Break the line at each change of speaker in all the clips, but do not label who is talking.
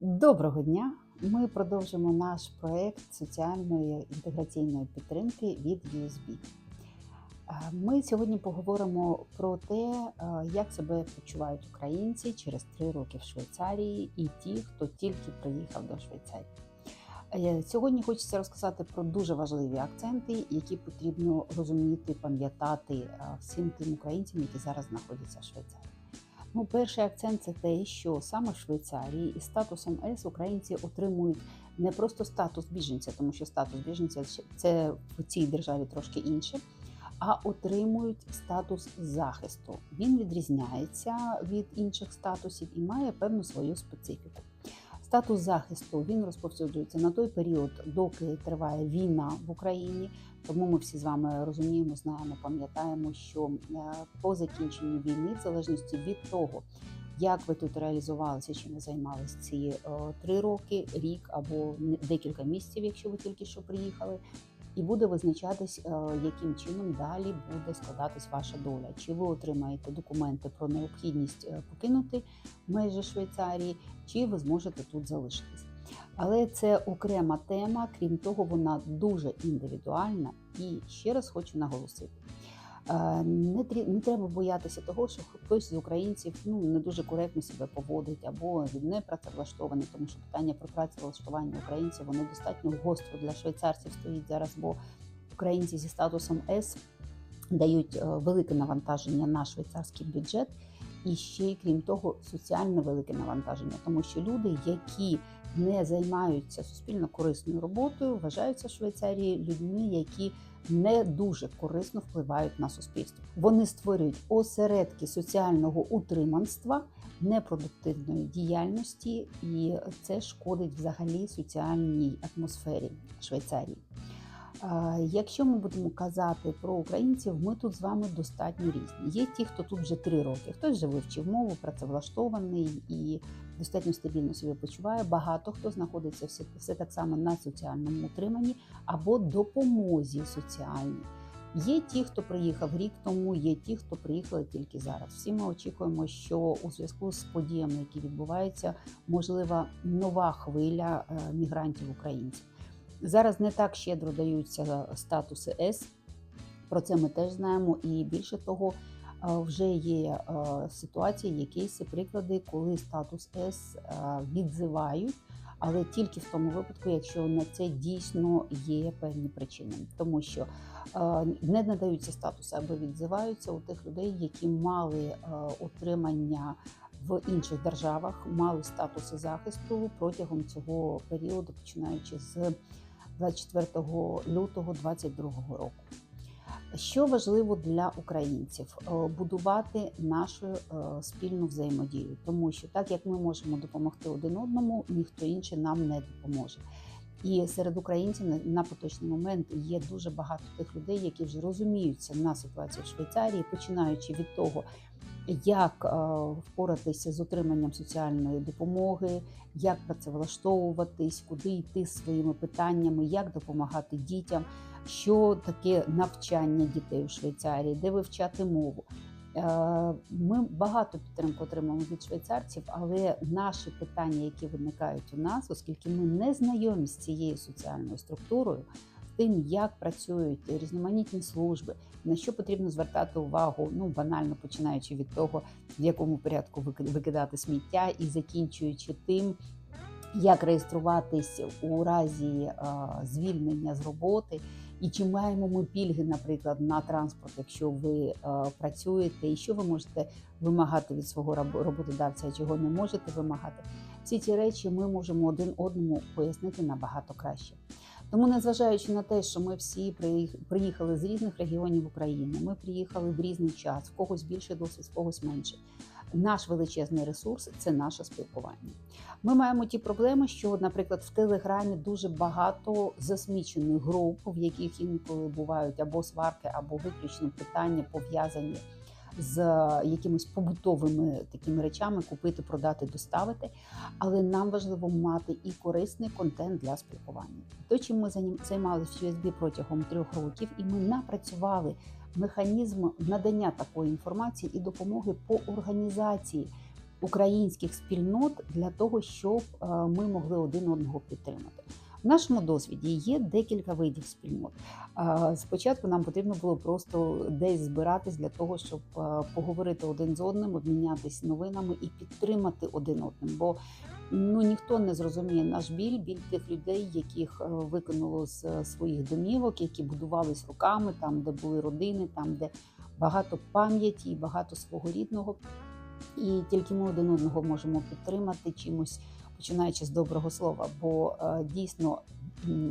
Доброго дня! Ми продовжимо наш проект соціальної інтеграційної підтримки від USB. Е, Ми сьогодні поговоримо про те, е, як себе почувають українці через три роки в Швейцарії і ті, хто тільки приїхав до Швейцарії. Е, Сьогодні хочеться розказати про дуже важливі акценти, які потрібно розуміти, пам'ятати всім тим українцям, які зараз знаходяться в Швейцарії. Ну, перший акцент це те, що саме в Швейцарії із статусом С українці отримують не просто статус біженця, тому що статус біженця це в цій державі трошки інше, а отримують статус захисту. Він відрізняється від інших статусів і має певну свою специфіку. Статус захисту він розповсюджується на той період, доки триває війна в Україні. Тому ми всі з вами розуміємо, знаємо, пам'ятаємо, що е, по закінченню війни, в залежності від того, як ви тут реалізувалися, чим ви займалися ці е, три роки, рік або не- декілька місяців, якщо ви тільки що приїхали, і буде визначатись, е, яким чином далі буде складатись ваша доля. Чи ви отримаєте документи про необхідність е, покинути межі Швейцарії, чи ви зможете тут залишитись. Але це окрема тема, крім того, вона дуже індивідуальна. І ще раз хочу наголосити: не, не треба боятися того, що хтось з українців ну, не дуже коректно себе поводить або він не працевлаштований, тому що питання про працевлаштування українців воно достатньо гостро для швейцарців стоїть зараз, бо українці зі статусом С дають е, велике навантаження на швейцарський бюджет. І ще крім того, соціальне велике навантаження, тому що люди, які не займаються суспільно корисною роботою, вважаються в Швейцарії людьми, які не дуже корисно впливають на суспільство. Вони створюють осередки соціального утриманства, непродуктивної діяльності, і це шкодить взагалі соціальній атмосфері Швейцарії. Якщо ми будемо казати про українців, ми тут з вами достатньо різні. Є ті, хто тут вже три роки, хтось вже вивчив мову, працевлаштований і достатньо стабільно себе почуває. Багато хто знаходиться все, все так само на соціальному утриманні або допомозі соціальній. Є ті, хто приїхав рік тому, є ті, хто приїхали тільки зараз. Всі ми очікуємо, що у зв'язку з подіями, які відбуваються, можлива нова хвиля е, мігрантів українців. Зараз не так щедро даються статуси С. Про це ми теж знаємо. І більше того, вже є е, ситуації, кейси, приклади, коли статус С е, відзивають, але тільки в тому випадку, якщо на це дійсно є певні причини, тому що е, не надаються статуси або відзиваються у тих людей, які мали е, отримання в інших державах, мали статуси захисту протягом цього періоду, починаючи з 24 лютого 2022 року. Що важливо для українців? Е, будувати нашу е, спільну взаємодію, тому що так як ми можемо допомогти один одному, ніхто інший нам не допоможе. І серед українців на- поточний момент є дуже багато тих людей, які вже розуміються на ситуації в Швейцарії, починаючи від того, як е, впоратися з отриманням соціальної допомоги, як працевлаштовуватись, куди йти з своїми питаннями, як допомагати дітям, що таке навчання дітей у Швейцарії, де вивчати мову. Е, Ми багато підтримки отримуємо від швейцарців, але наші питання, які виникають у нас, оскільки ми не знайомі з цією соціальною структурою, тим, як працюють різноманітні служби, на що потрібно звертати увагу, ну банально починаючи від того, в якому порядку вики- викидати сміття, і закінчуючи тим, як реєструватись у разі е, звільнення з роботи, і чи маємо ми пільги, наприклад, на транспорт, якщо ви е, працюєте, і що ви можете вимагати від свого роботодавця, чого не можете вимагати. Всі ці речі ми можемо один одному пояснити набагато краще. Тому, незважаючи на те, що ми всі приїхали з різних регіонів України, ми приїхали в різний час, в когось більше досвід, в когось менше. Наш величезний ресурс це наше спілкування. Ми маємо ті проблеми, що, наприклад, в Телеграмі дуже багато засмічених груп, в яких інколи бувають або сварки, або виключно питання пов'язані з якимись побутовими такими речами купити, продати, доставити. Але нам важливо мати і корисний контент для спілкування. То, чим ми займалися в USB протягом трьох років, і ми напрацювали механізм надання такої інформації і допомоги по організації українських спільнот для того, щоб е, ми могли один одного підтримати. Нашому досвіді є декілька видів спільнот. Спочатку нам потрібно було просто десь збиратись для того, щоб поговорити один з одним, обмінятися новинами і підтримати один одним. Бо ну ніхто не зрозуміє наш біль, біль тих людей, яких е, викинуло з е, своїх домівок, які будувались руками, там де були родини, там де багато пам'яті, і багато свого рідного. І тільки ми один одного можемо підтримати чимось, починаючи з доброго слова. Бо е, дійсно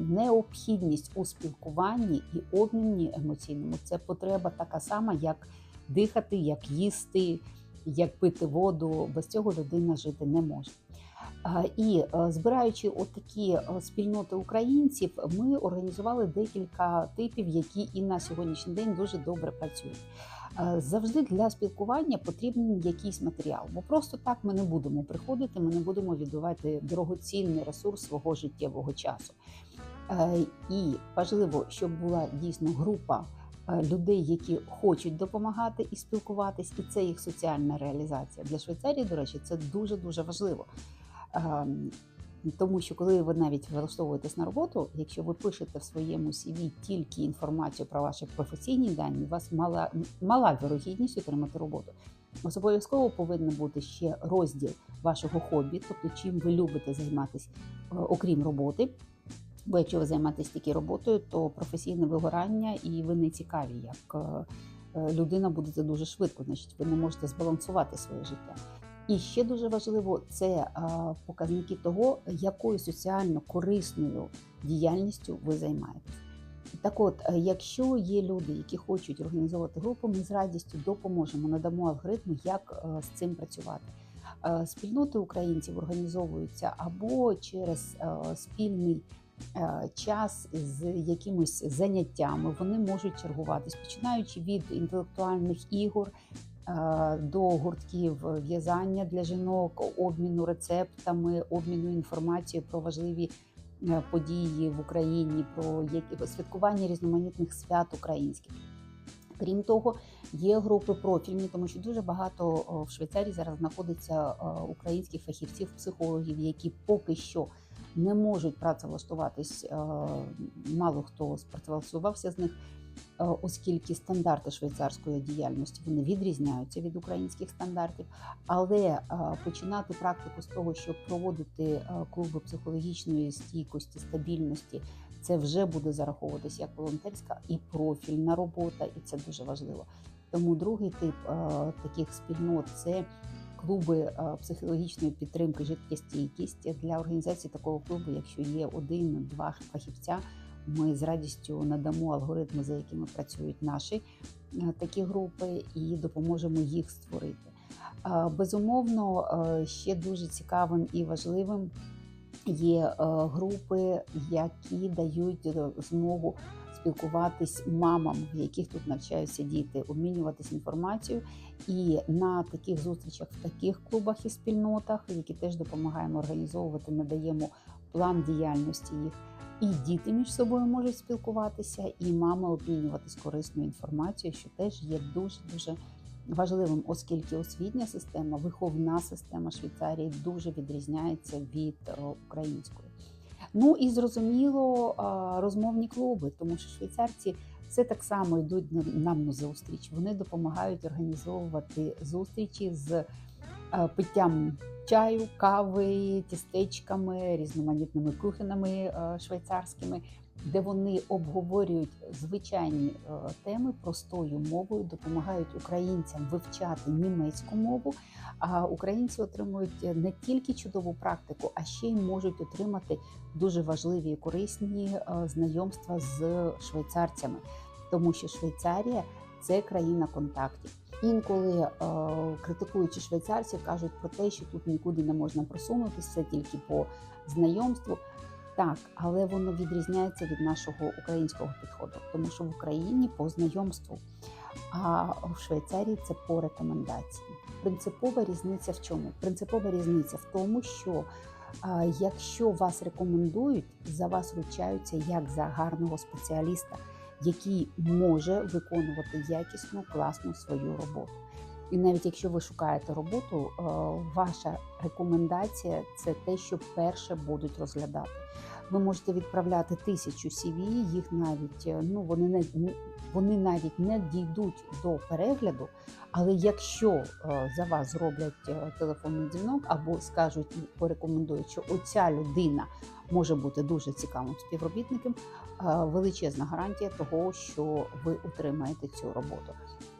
необхідність у спілкуванні і обміні емоційному це потреба така сама, як дихати, як їсти, як пити воду. Без цього людина жити не може. І е, збираючи отакі е, спільноти українців, ми організували декілька типів, які і на сьогоднішній день дуже добре працюють. Е, Завжди для спілкування потрібен якийсь матеріал, бо просто так ми не будемо приходити, ми не будемо віддавати дорогоцінний ресурс свого життєвого часу. Е, І важливо, щоб була дійсно група е, людей, які хочуть допомагати і спілкуватись, і це їх соціальна реалізація. Для Швейцарії, до речі, це дуже дуже важливо. Тому що коли ви навіть влаштовуєтесь на роботу, якщо ви пишете в своєму CV тільки інформацію про ваші професійні дані, у вас мала мала вірогідність отримати роботу. Обов'язково повинен бути ще розділ вашого хобі, тобто чим ви любите займатися, е, окрім роботи. Бо якщо ви займаєтесь тільки роботою, то професійне вигорання і ви не цікаві, як е, е, людина будете дуже швидко, значить ви не можете збалансувати своє життя. І ще дуже важливо це показники того, якою соціально корисною діяльністю ви займаєтесь. Так от, е, якщо є люди, які хочуть організовувати групу, ми з радістю допоможемо, надамо алгоритми, як е, з цим працювати. Е, Спільноти українців організовуються або через спільний час з якимись заняттями. Вони можуть чергуватись, починаючи від інтелектуальних ігор до гуртків в'язання для жінок, обміну рецептами, обміну інформацією про важливі е, події в Україні, про святкування різноманітних свят українських. Крім того, є групи профільні, тому що дуже багато в Швейцарії зараз знаходиться українських фахівців, психологів, які поки що не можуть працевлаштуватись. е, Мало хто спрацевлаштувався з них, е, оскільки стандарти швейцарської діяльності вони відрізняються від українських стандартів. Але е, починати практику з того, щоб проводити клуби психологічної стійкості, стабільності, це вже буде зараховуватися як волонтерська і профільна робота, і це дуже важливо. Тому другий тип таких спільнот це клуби е, психологічної підтримки життєстійкість для організації такого клубу. Якщо є один-два фахівця, ми з радістю надамо алгоритми, за якими працюють наші е, такі групи, і допоможемо їх створити. Е, Безумовно, ще дуже цікавим і важливим є групи, які дають змогу спілкуватись мамам, в яких тут навчаються діти, обмінюватись інформацією. І на таких зустрічах, в таких клубах і спільнотах, які теж допомагаємо організовувати, надаємо план діяльності їх. І діти між собою можуть спілкуватися, і мами обмінюватись корисною інформацією, що теж є дуже дуже важливим, оскільки освітня система, виховна система Швейцарії дуже відрізняється від е, української. Ну і зрозуміло розмовні клуби, тому що швейцарці це так само йдуть нам на зустріч. Вони допомагають організовувати зустрічі з е, питтям чаю, кави, тістечками, різноманітними кухонами е, швейцарськими, де вони обговорюють звичайні е, теми простою мовою, допомагають українцям вивчати німецьку мову. А українці отримують не тільки чудову практику, а ще й можуть отримати дуже важливі і корисні е, знайомства з швейцарцями, тому що Швейцарія це країна контактів. Інколи е, критикуючи швейцарців, кажуть про те, що тут нікуди не можна просунутися, все тільки по знайомству. Так, але воно відрізняється від нашого українського підходу, тому що в Україні по знайомству, а в Швейцарії це по рекомендації. Принципова різниця в чому? Принципова різниця в тому, що а, якщо вас рекомендують, за вас ручаються як за гарного спеціаліста, який може виконувати якісну, класну свою роботу. І навіть якщо ви шукаєте роботу, е, ваша рекомендація це те, що перше будуть розглядати. Ви можете відправляти тисячу CV, їх навіть е, ну вони не вони навіть не дійдуть до перегляду. Але якщо е, за вас зроблять телефонний дзвінок або скажуть, порекомендують, що оця людина може бути дуже цікавим співробітником, величезна гарантія того, що ви отримаєте цю роботу.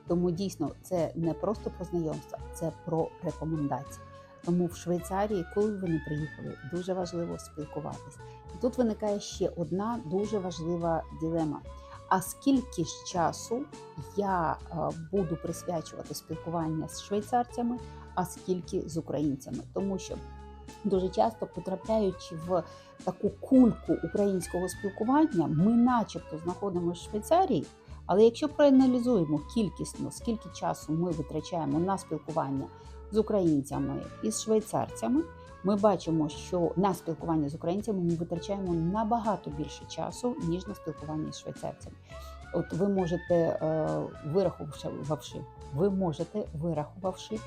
Тому дійсно це не просто про знайомство, це про рекомендації. Тому в Швейцарії, коли ви не приїхали, дуже важливо спілкуватись. І тут виникає ще одна дуже важлива дилема. А скільки ж часу я е, буду присвячувати спілкування з швейцарцями, а скільки з українцями? Тому що дуже часто потрапляючи в таку кульку українського спілкування, ми, начебто, знаходимося в Швейцарії. Але якщо проаналізуємо кількісно, скільки часу ми витрачаємо на спілкування з українцями і з швейцарцями, ми бачимо, що на спілкування з українцями ми витрачаємо набагато більше часу, ніж на спілкування з швейцарцями. От ви можете, е, вирахувавши, ви можете, вирахувавши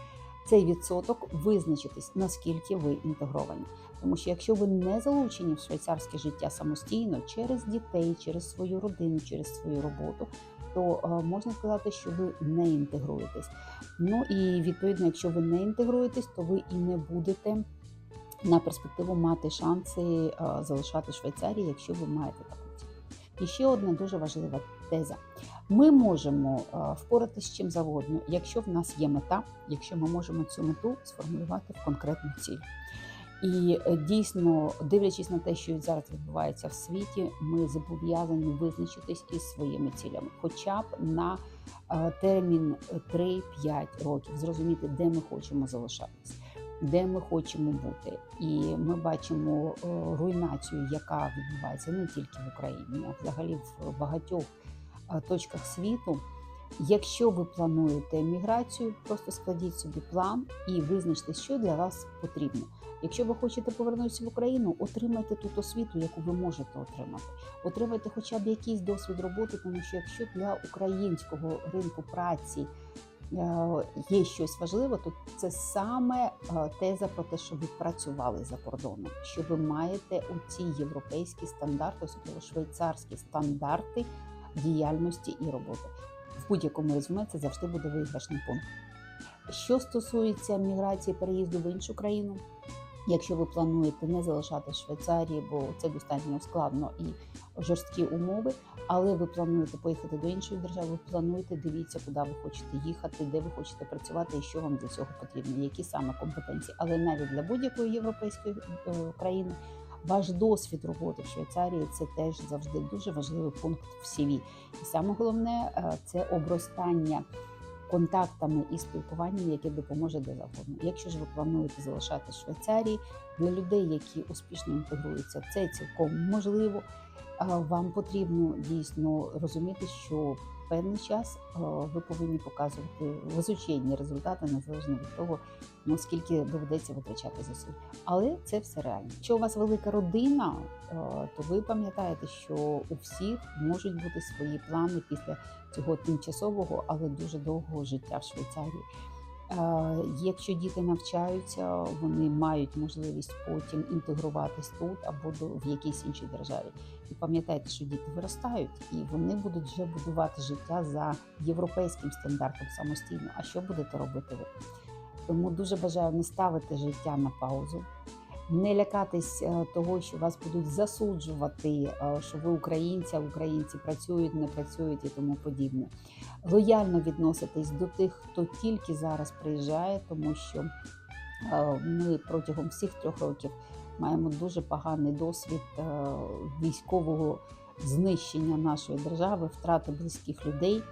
цей відсоток, визначитись, наскільки ви інтегровані. Тому що якщо ви не залучені в швейцарське життя самостійно через дітей, через свою родину, через свою роботу, то е, можна сказати, що ви не інтегруєтесь. Ну і відповідно, якщо ви не інтегруєтесь, то ви і не будете на перспективу мати шанси е, залишати Швейцарії, якщо ви маєте таку ціль. І ще одна дуже важлива теза. Ми можемо е, впоратися з чим завгодно, якщо в нас є мета, якщо ми можемо цю мету сформулювати в конкретну ціль. І е, дійсно, дивлячись на те, що зараз відбувається в світі, ми зобов'язані визначитись із своїми цілями, хоча б на термін 3-5 років, зрозуміти, де ми хочемо залишатись де ми хочемо бути. І ми бачимо е, руйнацію, яка відбувається не тільки в Україні, а взагалі в багатьох е, точках світу. Якщо ви плануєте еміграцію, просто складіть собі план і визначте, що для вас потрібно. Якщо ви хочете повернутися в Україну, отримайте тут освіту, яку ви можете отримати. Отримайте хоча б якийсь досвід роботи, тому що якщо для українського ринку праці Е, є щось важливе, то це саме е, теза про те, що ви працювали за кордоном, що ви маєте оці європейські стандарти, особливо швейцарські стандарти діяльності і роботи. В будь-якому резюме це завжди буде виграшний пункт. Що стосується міграції переїзду в іншу країну, якщо ви плануєте не залишати Швейцарії, бо це достатньо складно і жорсткі умови, але ви плануєте поїхати до іншої держави, ви плануєте, дивіться, куди ви хочете їхати, де ви хочете працювати і що вам для цього потрібно, які саме компетенції. Але навіть для будь-якої європейської е, країни ваш досвід роботи в Швейцарії це теж завжди дуже важливий пункт в CV. І саме головне е, це обростання контактами і спілкуванням, яке допоможе де завгодно. Якщо ж ви плануєте залишати Швейцарії для людей, які успішно інтегруються, це цілком можливо. Вам потрібно дійсно розуміти, що певний час ви повинні показувати височенні результати незалежно від того, наскільки доведеться витрачати зусиль. Але це все реально. Якщо у вас велика родина, то ви пам'ятаєте, що у всіх можуть бути свої плани після цього тимчасового, але дуже довгого життя в Швейцарії. Якщо діти навчаються, вони мають можливість потім інтегруватись тут або в якійсь іншій державі. І пам'ятайте, що діти виростають і вони будуть вже будувати життя за європейським стандартом самостійно. А що будете робити ви? Тому дуже бажаю не ставити життя на паузу не лякатись е, того, що вас будуть засуджувати, е, що ви українці, українці працюють, не працюють і тому подібне. Лояльно відноситись до тих, хто тільки зараз приїжджає, тому що е, ми протягом всіх трьох років маємо дуже поганий досвід військового знищення нашої держави, втрати близьких людей.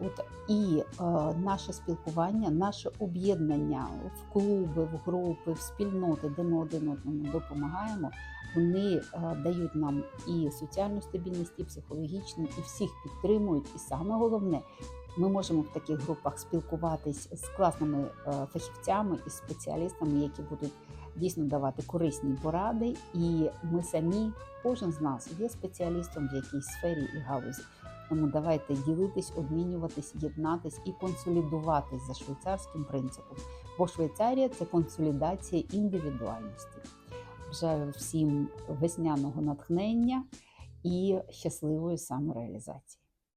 От і е, наше спілкування, наше об'єднання в клуби, в групи, в спільноти, де ми один одному допомагаємо, вони е, дають нам і соціальну стабільність, і психологічну, і всіх підтримують. І саме головне, ми можемо в таких групах спілкуватись з класними е, фахівцями і спеціалістами, які будуть дійсно давати корисні поради. І ми самі, кожен з нас є спеціалістом в якійсь сфері і галузі. Тому давайте ділитись, обмінюватись, єднатись і консолідуватись за швейцарським принципом. Бо Швейцарія це консолідація індивідуальності. Бажаю всім весняного натхнення і щасливої самореалізації.